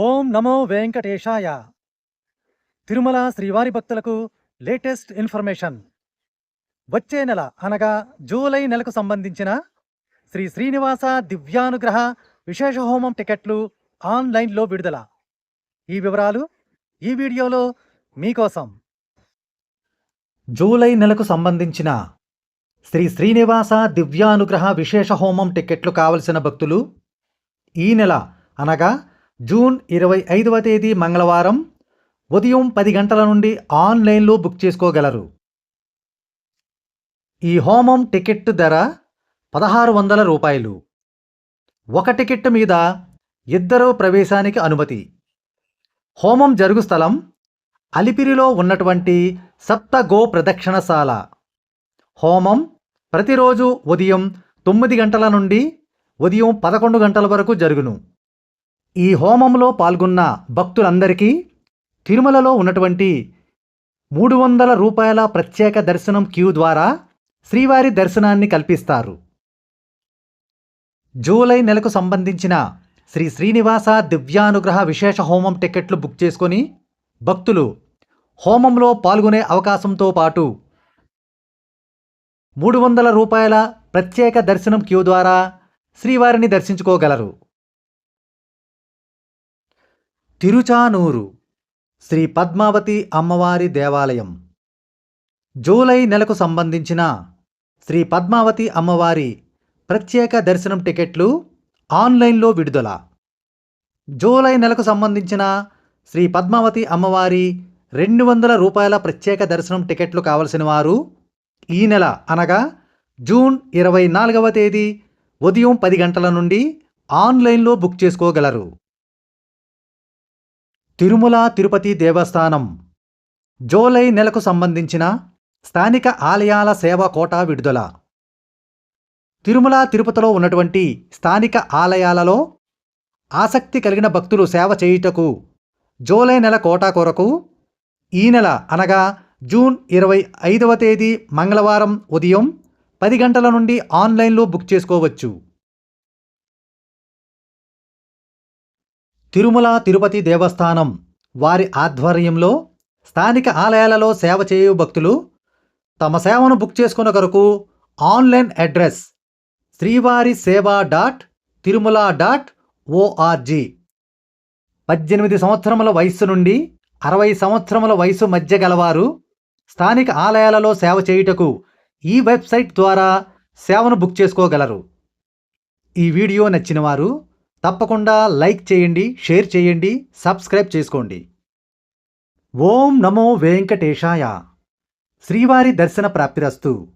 ఓం నమో వెంకటేశాయ. తిరుమల శ్రీవారి భక్తులకు latest information. వచ్చే నెల అనగా జూలై నెలకు సంబంధించిన శ్రీ శ్రీనివాస దివ్యానుగ్రహ విశేష హోమం టికెట్లు ఆన్లైన్లో విడుదల. ఈ వివరాలు ఈ వీడియోలో మీకోసం. జూలై నెలకు సంబంధించిన శ్రీ శ్రీనివాస దివ్యానుగ్రహ విశేష హోమం టికెట్లు కావలసిన భక్తులు ఈ నెల అనగా జూన్ ఇరవై ఐదవ తేదీ మంగళవారం ఉదయం పది గంటల నుండి ఆన్లైన్లో బుక్ చేసుకోగలరు. ఈ హోమం టికెట్ ధర పదహారు వందల రూపాయలు. ఒక టికెట్ మీద ఇద్దరు ప్రవేశానికి అనుమతి. హోమం జరుగు స్థలం అలిపిరిలో ఉన్నటువంటి సప్త గో ప్రదక్షిణశాల హోమం ప్రతిరోజు ఉదయం తొమ్మిది గంటల నుండి ఉదయం పదకొండు గంటల వరకు జరుగును. ఈ హోమంలో పాల్గొన్న భక్తులందరికీ తిరుమలలో ఉన్నటువంటి మూడు వందల రూపాయల ప్రత్యేక దర్శనం క్యూ ద్వారా శ్రీవారి దర్శనాన్ని కల్పిస్తారు. జూలై నెలకు సంబంధించిన శ్రీ శ్రీనివాస దివ్యానుగ్రహ విశేష హోమం టికెట్లు బుక్ చేసుకొని భక్తులు హోమంలో పాల్గొనే అవకాశంతో పాటు మూడు వందల రూపాయల ప్రత్యేక దర్శనం క్యూ ద్వారా శ్రీవారిని దర్శించుకోగలరు. తిరుచానూరు శ్రీ పద్మావతి అమ్మవారి దేవాలయం. జూలై నెలకు సంబంధించిన శ్రీ పద్మావతి అమ్మవారి ప్రత్యేక దర్శనం టికెట్లు ఆన్లైన్లో విడుదల. జూలై నెలకు సంబంధించిన శ్రీ పద్మావతి అమ్మవారి రెండు వందల రూపాయల ప్రత్యేక దర్శనం టికెట్లు కావలసిన వారు ఈ నెల అనగా జూన్ ఇరవై నాలుగవ తేదీ ఉదయం పది గంటల నుండి ఆన్లైన్లో బుక్ చేసుకోగలరు. తిరుమల తిరుపతి దేవస్థానం. జూలై నెలకు సంబంధించిన స్థానిక ఆలయాల సేవా కోటా విడుదల. తిరుమల తిరుపతిలో ఉన్నటువంటి స్థానిక ఆలయాలలో ఆసక్తి కలిగిన భక్తులు సేవ చేయుటకు జూలై నెల కోటా కొరకు ఈ నెల అనగా జూన్ ఇరవై ఐదవ తేదీ మంగళవారం ఉదయం పది గంటల నుండి ఆన్లైన్లో బుక్ చేసుకోవచ్చు. తిరుమల తిరుపతి దేవస్థానం వారి ఆధ్వర్యంలో స్థానిక ఆలయాలలో సేవ చేయు భక్తులు తమ సేవను బుక్ చేసుకున్న కొరకు ఆన్లైన్ అడ్రస్ శ్రీవారి సేవ డాట్ తిరుమల డాట్ ఓఆర్జీ పద్దెనిమిది సంవత్సరముల వయస్సు నుండి అరవై సంవత్సరముల వయసు మధ్య గలవారు స్థానిక ఆలయాలలో సేవ చేయుటకు ఈ వెబ్సైట్ ద్వారా సేవను బుక్ చేసుకోగలరు. ఈ వీడియో నచ్చిన వారు తప్పకుండా లైక్ చేయండి షేర్ చేయండి సబ్స్క్రైబ్ చేసుకోండి. ఓం నమో వెంకటేశాయ. శ్రీవారి దర్శన ప్రాప్తిరస్తు.